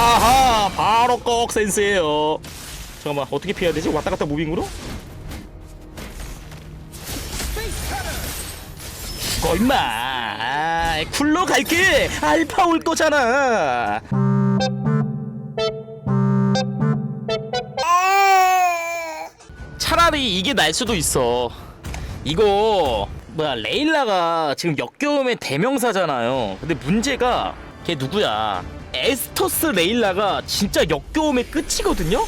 아하 바로 꺽 센스예요. 잠깐만 어떻게 피해야 되지? 왔다 갔다 무빙으로? 죽어 임마. 아, 쿨러 갈게. 알파 올 거잖아. 차라리 이게 날 수도 있어. 이거 뭐야 레일라가 지금 역겨움의 대명사잖아요. 근데 문제가 걔 누구야 에스터스 레일라가 진짜 역겨움의 끝이거든요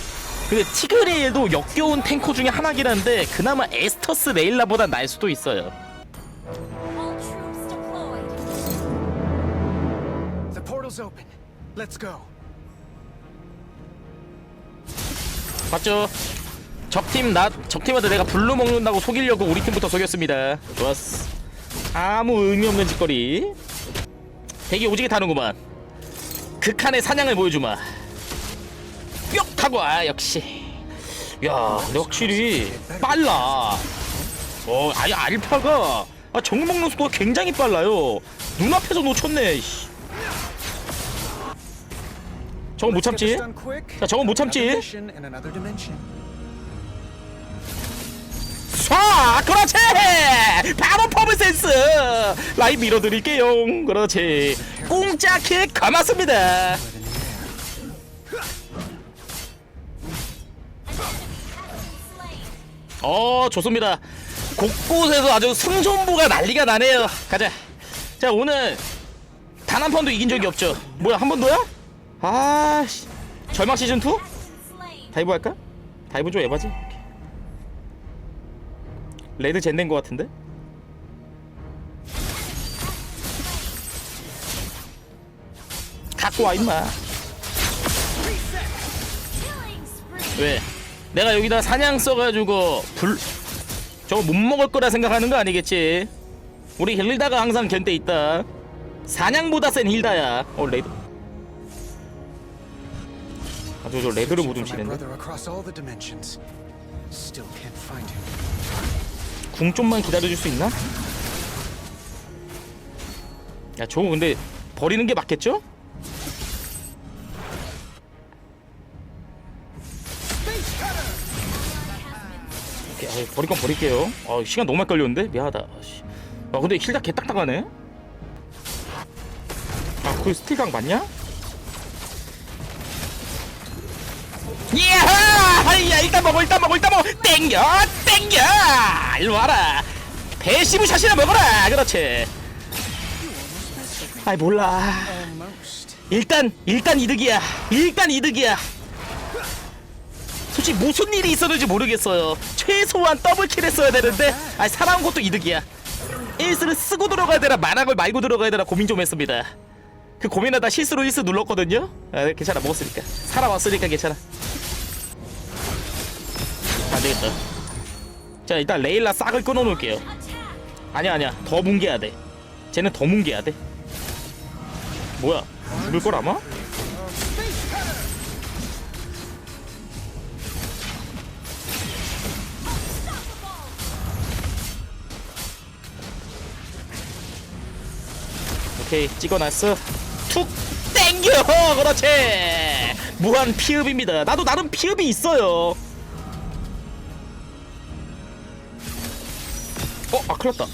근데 티그레일도 역겨운 탱커 중에 하나긴 한데 그나마 에스터스 레일라보다 날 수도 있어요 All troops deployed. The portal's open. Let's go. 맞죠? 적팀 나 적팀한테 내가 블루 먹는다고 속이려고 우리 팀부터 속였습니다. 좋았어. 아무 의미 없는 짓거리. 되게 오지게 타는구만. 극한의 사냥을 보여주마. 뿅 하고 아 역시. 야, 근데 확실히 빨라. 어, 아니 알파가 아, 정 먹는 속도가 굉장히 빨라요. 눈앞에서 놓쳤네. 씨. 저거 못 참지? 자, 저건 못 참지? 쏴! 그렇지! 바로 퍼블 센스! 라인 밀어드릴게요. 그렇지. 공짜 킥 감았습니다. 어, 좋습니다. 곳곳에서 아주 승전보가 난리가 나네요. 가자. 자, 오늘 단 한 번도 이긴 적이 없죠. 뭐야, 한 번도야? 아, 씨. 절망 시즌 2? Slain. 다이브 할까? 다이브 좀 에바지? 레드 젠된 거 같은데? 갖고 와 임마. 왜? 내가 여기다 사냥 써가지고 불 저거 못 먹을 거라 생각하는 거 아니겠지? 우리 힐다가 항상 견대 있다 사냥보다 센 힐다야 어 레드 아주 저 레드를 못 훔치는데. 궁 좀만 기다려줄 수 있나? 야 저거 근데 버리는 게 맞겠죠? 아이, 버릴 건 버릴게요. 아, 시간 너무 많이 걸렸는데 미안하다. 아, 씨. 아 근데 힐다 개딱딱하네. 아, 그 스틸강 맞냐? 예하! 하이야 일단 먹어 일단 먹어 일단 먹어 땡겨 땡겨 일로 와라 배시브 샷이나 먹어라 그렇지 아이 몰라. 일단 일단 이득이야 일단 이득이야 솔직히 무슨 일이 있었는지 모르겠어요. 최소한 더블킬 했어야 되는데 아니 살아온 것도 이득이야. 에이스를 쓰고 들어가야 되나 만화걸 말고 들어가야 되나 고민 좀 했습니다. 그 고민하다 실수로 1스 눌렀거든요? 아, 괜찮아 먹었으니까. 살아왔으니까 괜찮아. 안 되겠다. 자 일단 레일라 싹을 끊어놓을게요. 아니야 아니야. 더 뭉개야 돼. 쟤는 더 뭉개야 돼. 뭐야? 죽을 걸 아마? 오케이 찍어놨어. 툭! 땡겨! 그렇지! 무한 피읍입니다. 나도 나름 피읍이 있어요. 어? 아 큰일났다.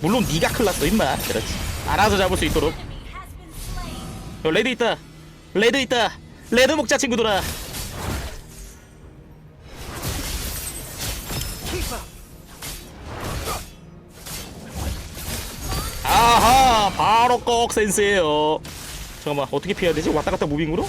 물론 네가 큰일났어 임마. 그렇지. 알아서 잡을 수 있도록. 어, 레드 있다. 레드 있다. 레드 먹자 친구들아 아하 바로 꺽 센스예요. 잠깐만 어떻게 피해야 되지? 왔다 갔다 무빙으로?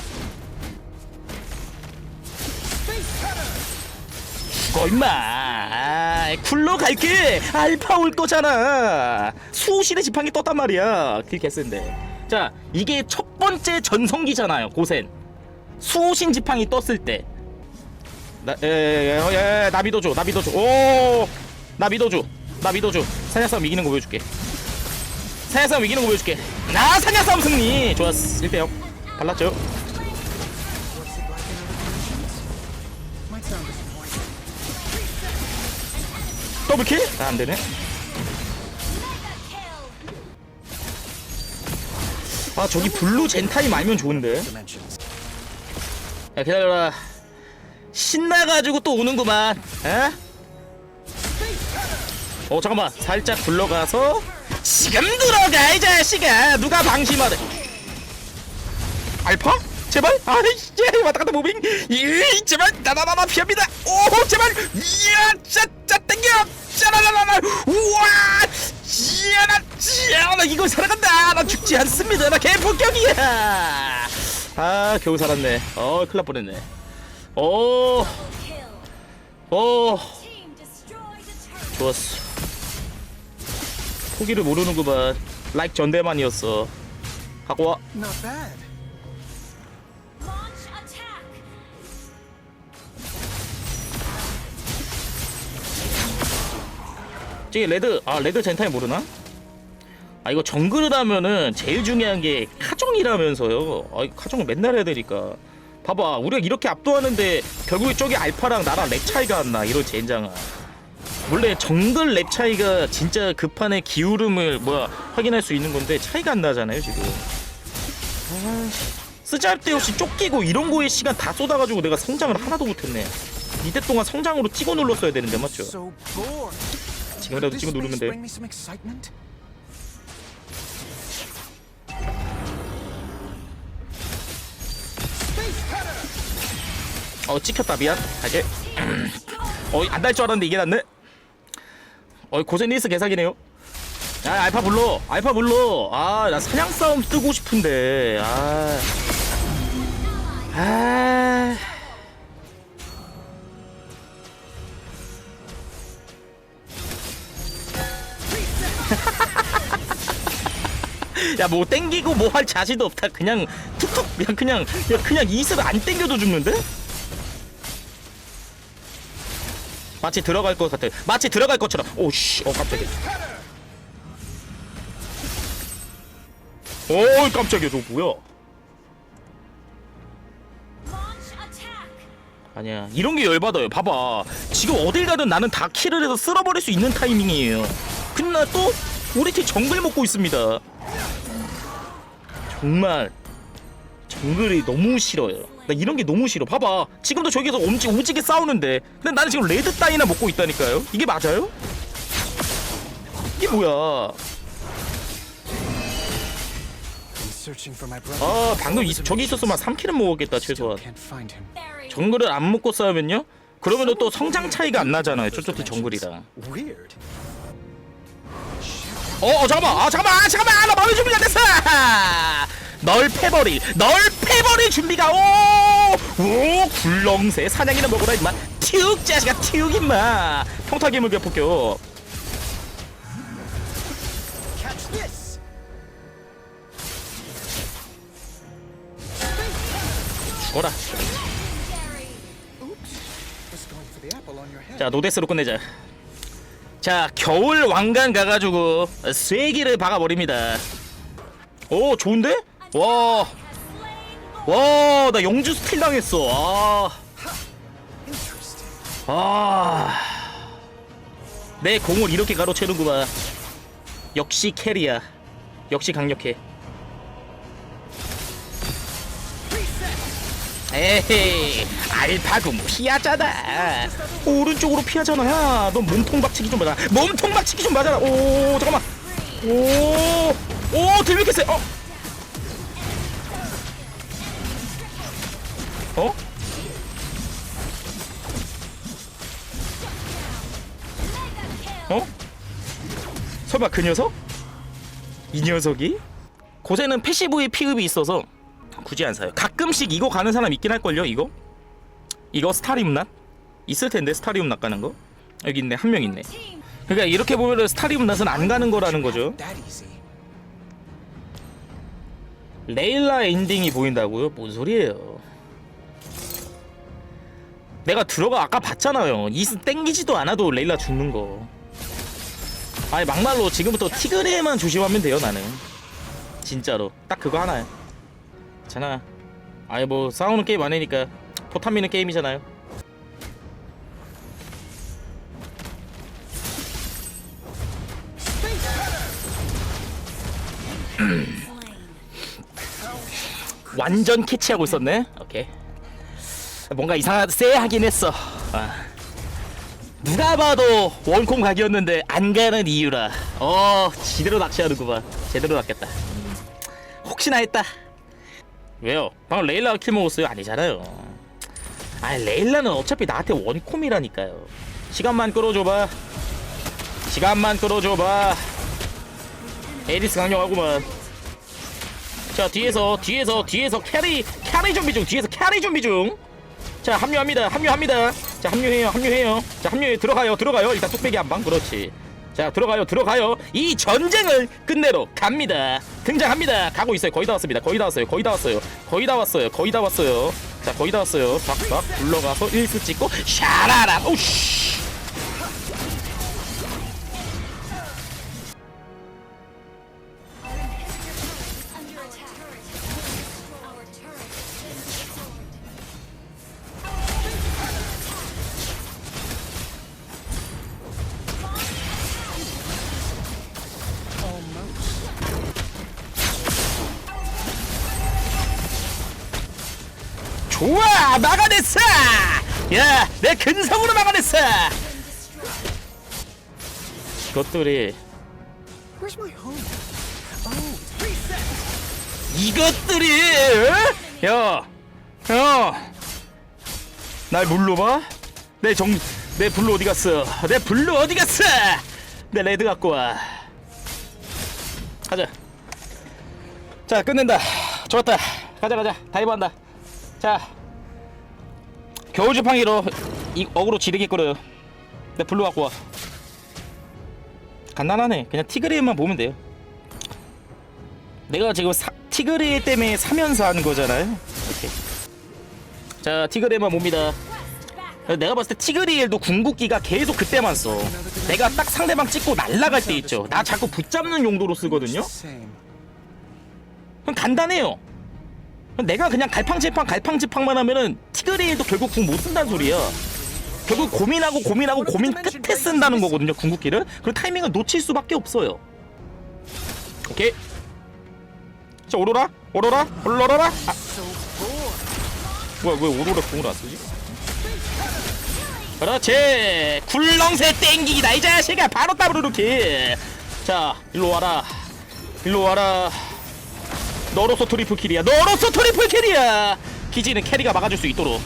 죽어 임마. 아, 쿨러 갈게. 알파 올 거잖아. 수호신의 지팡이 떴단 말이야. 그 개센데. 자 이게 첫 번째 전성기잖아요 고센. 수호신 지팡이 떴을 때. 나, 에, 에, 에, 에, 나 믿어줘 나 믿어줘. 오나 믿어줘 나 믿어줘. 사냥 싸움 이기는 거 보여줄게 사냥 싸움 이기는 거 보여줄게 나 사냥 싸움 승리 좋았어 1대0 달랐죠 What's it like in other dimensions? Might sound disappointing. 더블킬? 아 안되네. 아 저기 블루 젠타임 알면 좋은데. 야 기다려라 신나가지고 또 오는구만 에? 어 잠깐만 살짝 굴러가서 지금 들어가 이 자식아 누가 방심하래? 알파? 제발? 아이씨 왔다 갔다 무빙. 이 제발 나나나나 피합니다. 오 제발. 이야 짜짜 땡겨. 짜라라라라. 우와 지야나 지야나 이거 살아간다. 나 죽지 않습니다. 나 개폭격이야. 아 겨우 살았네. 어 큰일 날 뻔했네. 오 Kill. 오, Team destroy the turret. 좋았어. 포기를 모르는구만. 라이크 전대만이었어. 하고 와. Not bad. Launch attack. 저기 레드, 아 레드 젠타이 모르나? 아 이거 정글을 하면은 제일 중요한 게 카정이라면서요. 아 이거 카정을 맨날 해야 되니까. 봐봐, 우리가 이렇게 압도하는데 결국에 저기 알파랑 나랑 랩 차이가 안 나. 이런 젠장아. 원래 정글 랩 차이가 진짜 급판의 기울음을 뭐야 확인할 수 있는 건데 차이가 안 나잖아요 지금. 아, 쓰잘데없이 쫓기고 이런 거에 시간 다 쏟아가지고 내가 성장을 하나도 못했네. 이때 동안 성장으로 찍어 눌렀어야 되는데 맞죠? 지금이라도 찍어 누르면 돼. 어 찍혔다 미안 갈게 어이 안날 줄 알았는데 이게 낫네 어이 고젠리스 개사기네요. 아 알파 불러 알파 불러 아나 사냥 싸움 뜨고 싶은데. 아. 아. 야뭐 땡기고 뭐 할 자신도 없다. 그냥 툭툭 그냥 그냥 야, 그냥 이슬 안 땡겨도 죽는데? 마치 들어갈 것 같아. 마치 들어갈 것처럼. 오씨. 어 깜짝이야. 오 깜짝이야. 저 뭐야. 아니야. 이런 게 열받아요. 봐봐. 지금 어딜 가든 나는 다 킬을 해서 쓸어버릴 수 있는 타이밍이에요. 근데 나또 우리 팀 정글 먹고 있습니다. 정말 정글이 너무 싫어요 나 이런 게 너무 싫어 봐봐 지금도 저기서 엄지 오지게 싸우는데 근데 나는 지금 레드 따위나 먹고 있다니까요 이게 맞아요? 이게 뭐야. 아 방금 이, 저기 있었으면 3킬은 먹었겠다 최소한. 정글을 안 먹고 싸우면요? 그러면 또 성장 차이가 안 나잖아요 팀 정글이랑. 어, 어 잠깐만 아 잠깐만 아, 잠깐만 아, 나 마음의 준비가 됐어 널 패버리 널 패버리 준비가 오오 굴렁새 사냥이나 먹어라 임마 튀욱 자식아 튀욱 임마 격폭격 Catch this! 죽어라. 자 노데스로 끝내자 자 겨울 왕관 가가지고 쐐기를 박아버립니다 오 좋은데? 와. 와, 나 영주 스틸 당했어. 아. 아. 내 공을 이렇게 가로채는구만. 역시 캐리야. 역시 강력해. 에헤이, 알파군 피하잖아. 오른쪽으로 피하잖아. 넌 몸통 박치기 좀 맞아. 몸통 박치기 좀 맞아라. 오, 잠깐만. 오, 오, 들미겠어. 어. 어? 설마 그 녀석? 이 녀석이? 고세는 패시브의 피읍이 있어서 굳이 안 사요. 가끔씩 이거 가는 사람 있긴 할걸요, 이거? 이거 스타리움낫? 있을 텐데, 스타리움낫 가는 거? 여기 있네, 한 명 있네. 그러니까 이렇게 보면은 스타리움낫은 안 가는 거라는 거죠. 레일라 엔딩이 보인다고요? 뭔 소리예요? 내가 들어가 아까 봤잖아요. 이스 땡기지도 않아도 레일라 죽는 거. 아니 막말로 지금부터 티그레만 조심하면 돼요 나는. 진짜로 딱 그거 하나야. 괜찮아. 아니 뭐 싸우는 게임 아니니까 포탄 미는 게임이잖아요. 완전 캐치하고 있었네. 오케이. 뭔가 이상하다 쎄하긴 했어. 아. 누가 봐도 원콤 각이었는데 안 가는 이유라. 어, 지대로 낚시하는구만. 제대로 낚겠다. 음. 혹시나 했다. 왜요? 방금 레일라가 킬 먹었어요? 아니잖아요. 아, 레일라는 어차피 나한테 원콤이라니까요. 시간만 끌어줘봐. 시간만 끌어줘봐. 에리스 강력하구만. 자 뒤에서 뒤에서 뒤에서 캐리 캐리 준비 중 뒤에서 캐리 준비 중. 자 합류합니다 합류합니다. 자 합류해요 합류해요. 자 합류해 들어가요 들어가요. 일단 뚝배기 한 방 그렇지. 자 들어가요 들어가요. 이 전쟁을 끝내러 갑니다. 등장합니다. 가고 있어요. 거의 다 왔습니다. 거의 다 왔어요. 거의 다 왔어요. 거의 다 왔어요. 거의 다 왔어요. 자 거의 다 왔어요. 박박 불러가서 일스 찍고 샤라라. 오씨 좋아 막아냈어! 야내 근성으로 막아냈어! 이것들이! 이것들이 야야날 물로 봐? 내정내 블루 어디 갔어? 내 블루 어디 갔어? 내 레드 갖고 와. 가자. 자 끝낸다. 좋았다. 가자 가자. 다이브 한다 자 겨울 지팡이로 이 어그로 지르게 끌어요. 내 블루 갖고 와. 간단하네. 그냥 티그레만 보면 돼요. 내가 지금 사, 티그레 때문에 사면서 하는 거잖아요. 이렇게 자 티그레만 봅니다. 내가 봤을 때 티그리엘도 궁극기가 계속 그때만 써. 내가 딱 상대방 찍고 날아갈 때 있죠. 나 자꾸 붙잡는 용도로 쓰거든요. 그럼 간단해요. 내가 그냥 갈팡질팡 갈팡질팡만 하면은 티그레일도 결국 궁 못 쓴다는 소리야. 결국 고민하고 고민하고 고민 끝에 쓴다는 거거든요 궁극기를. 그 타이밍을 놓칠 수밖에 없어요. 오케이. 자 오로라 오로라 올라라라. 아. 뭐야 왜 오로라 궁을 안 쓰지? 그렇지 굴렁쇠 땡기기다 이 자식아 바로 킬. 자 일로 와라 일로 와라 너로서 트리플 킬이야. 너로서 트리플 킬이야! 기지는 캐리가 막아줄 수 있도록.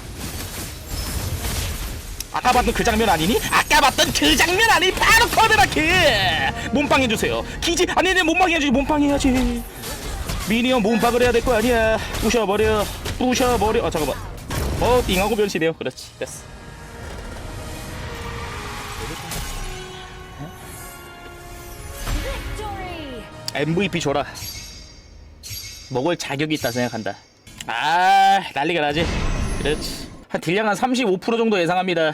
아까 봤던 그 장면 아니니? 아까 봤던 그 장면 아니? 바로 커드라 킬 몸빵 해주세요. 기지 아니 내 몸빵 해야지. 몸빵 해야지. 미니언 몸빵을 해야 될 거 아니야. 부셔버려. 부셔버려. 아 잠깐만. 어 띵하고 변신해요. 그렇지. 됐어. MVP 줘라 먹을 자격이 있다 생각한다. 아 난리가 나지. 그렇지. 한 딜량 한 35% 정도 예상합니다